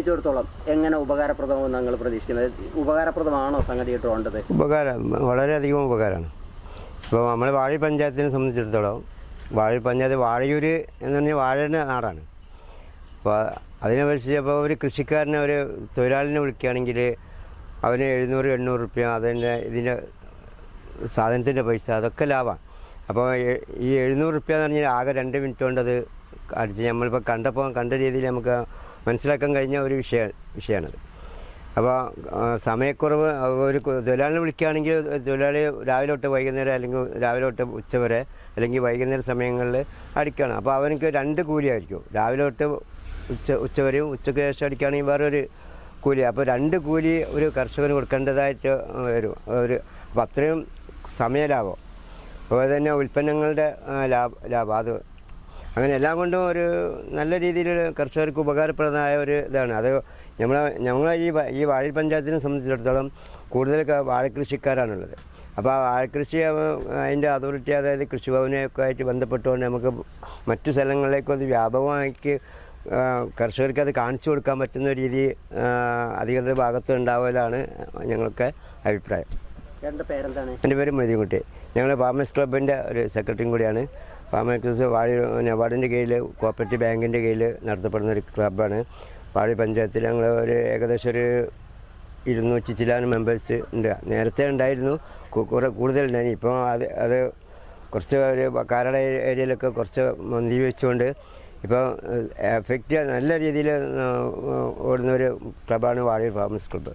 സംബന്ധിച്ചിടത്തോളം എങ്ങനെ ഉപകാരപ്രദമെന്ന് ഞങ്ങൾ പ്രതീക്ഷിക്കുന്നത്? ഉപകാരപ്രദമാണോ സംഗതി വേണ്ടത്? ഉപകാരം വളരെയധികം ഉപകാരമാണ്. ഇപ്പോൾ നമ്മൾ വാഴി പഞ്ചായത്തിനെ സംബന്ധിച്ചിടത്തോളം വാഴി പഞ്ചായത്ത് വാഴയൂര് എന്ന് പറഞ്ഞാൽ വാഴയുടെ നാടാണ്. അപ്പോൾ അതിനെ അപേക്ഷിച്ച് അപ്പോൾ ഒരു കൃഷിക്കാരനെ ഒരു തൊഴിലാളിനെ വിളിക്കുകയാണെങ്കിൽ അവന് എഴുന്നൂറ് എണ്ണൂറ് റുപ്യ അതിന്റെ ഇതിന്റെ സാധനത്തിന്റെ പൈസ അതൊക്കെ ലാഭമാണ്. അപ്പോൾ ഈ എഴുന്നൂറ് റുപ്യ എന്ന് പറഞ്ഞാൽ ആകെ രണ്ട് മിനിറ്റ് കൊണ്ടത് അടിച്ച് നമ്മളിപ്പോൾ കണ്ടപ്പോൾ കണ്ട രീതിയിൽ നമുക്ക് മനസ്സിലാക്കാൻ കഴിഞ്ഞ ഒരു വിഷയ വിഷയമാണത് അപ്പോൾ സമയക്കുറവ് ഒരു തൊഴിലാളിനെ വിളിക്കുകയാണെങ്കിൽ തൊഴിലാളി രാവിലെ തൊട്ട് വൈകുന്നേരം അല്ലെങ്കിൽ രാവിലെ തൊട്ട് ഉച്ച വരെ അല്ലെങ്കിൽ വൈകുന്നേര സമയങ്ങളിൽ അടിക്കണം അപ്പോൾ അവനക്ക് രണ്ട് കൂലിയായിരിക്കും. രാവിലെ തൊട്ട് ഉച്ച ഉച്ച വരെയും ഉച്ചയ്ക്ക് ശേഷം അടിക്കുകയാണെങ്കിൽ വേറൊരു കൂലി അപ്പോൾ രണ്ട് കൂലി ഒരു കർഷകന് കൊടുക്കേണ്ടതായിട്ട് വരും. ഒരു അപ്പോൾ അത്രയും സമയലാഭം. അതുപോലെ തന്നെ ഉൽപ്പന്നങ്ങളുടെ ലാഭ ലാഭം. അത് അങ്ങനെ എല്ലാം കൊണ്ടും ഒരു നല്ല രീതിയിൽ കർഷകർക്ക് ഉപകാരപ്രദമായ ഒരു ഇതാണ്. അത് നമ്മളെ ഞങ്ങൾ ഈ ഈ വാഴ പഞ്ചായത്തിനെ സംബന്ധിച്ചിടത്തോളം കൂടുതൽ വാഴക്കൃഷിക്കാരാണുള്ളത്. അപ്പോൾ ആ വാഴക്കൃഷി അതിന്റെ അതോറിറ്റി അതായത് കൃഷിഭവനെയൊക്കെ ആയിട്ട് ബന്ധപ്പെട്ടുകൊണ്ട് നമുക്ക് മറ്റു സ്ഥലങ്ങളിലേക്കും അത് വ്യാപകമാക്കി കർഷകർക്ക് അത് കാണിച്ചു കൊടുക്കാൻ പറ്റുന്ന രീതി അധികൃത ഭാഗത്ത് ഉണ്ടാവലാണ് ഞങ്ങൾക്ക് അഭിപ്രായം. രണ്ട് പേരെന്താണ്? എന്റെ പേര് മൊയ്തീൻകുട്ടി. ഞങ്ങൾ ഫാമേഴ്സ് ക്ലബിന്റെ ഒരു സെക്രട്ടറിയും കൂടിയാണ്. ഫാമേഴ്സ് വാഴ വാർഡിന്റെ കീഴിൽ കോപ്പറേറ്റീവ് ബാങ്കിന്റെ കീഴിൽ നടത്തപ്പെടുന്ന ഒരു ക്ലബ്ബാണ്. വാഴ പഞ്ചായത്തിൽ ഞങ്ങൾ ഒരു ഏകദേശം ഒരു ഇരുന്നൂറ്റി ചില്ലാനും മെമ്പേഴ്സ് ഉണ്ട്. നേരത്തെ ഉണ്ടായിരുന്നു കുറെ കൂടുതലുണ്ടായിരുന്നു. ഇപ്പോൾ അത് അത് കുറച്ച് ഒരു കാരട ഏരിയയിലൊക്കെ കുറച്ച് മന്തി വെച്ചുകൊണ്ട് ഇപ്പോൾ എഫക്റ്റ് നല്ല രീതിയിൽ ഓടുന്ന ഒരു ക്ലബ്ബാണ് വാഴി ഫാമേഴ്സ് ക്ലബ്ബ്.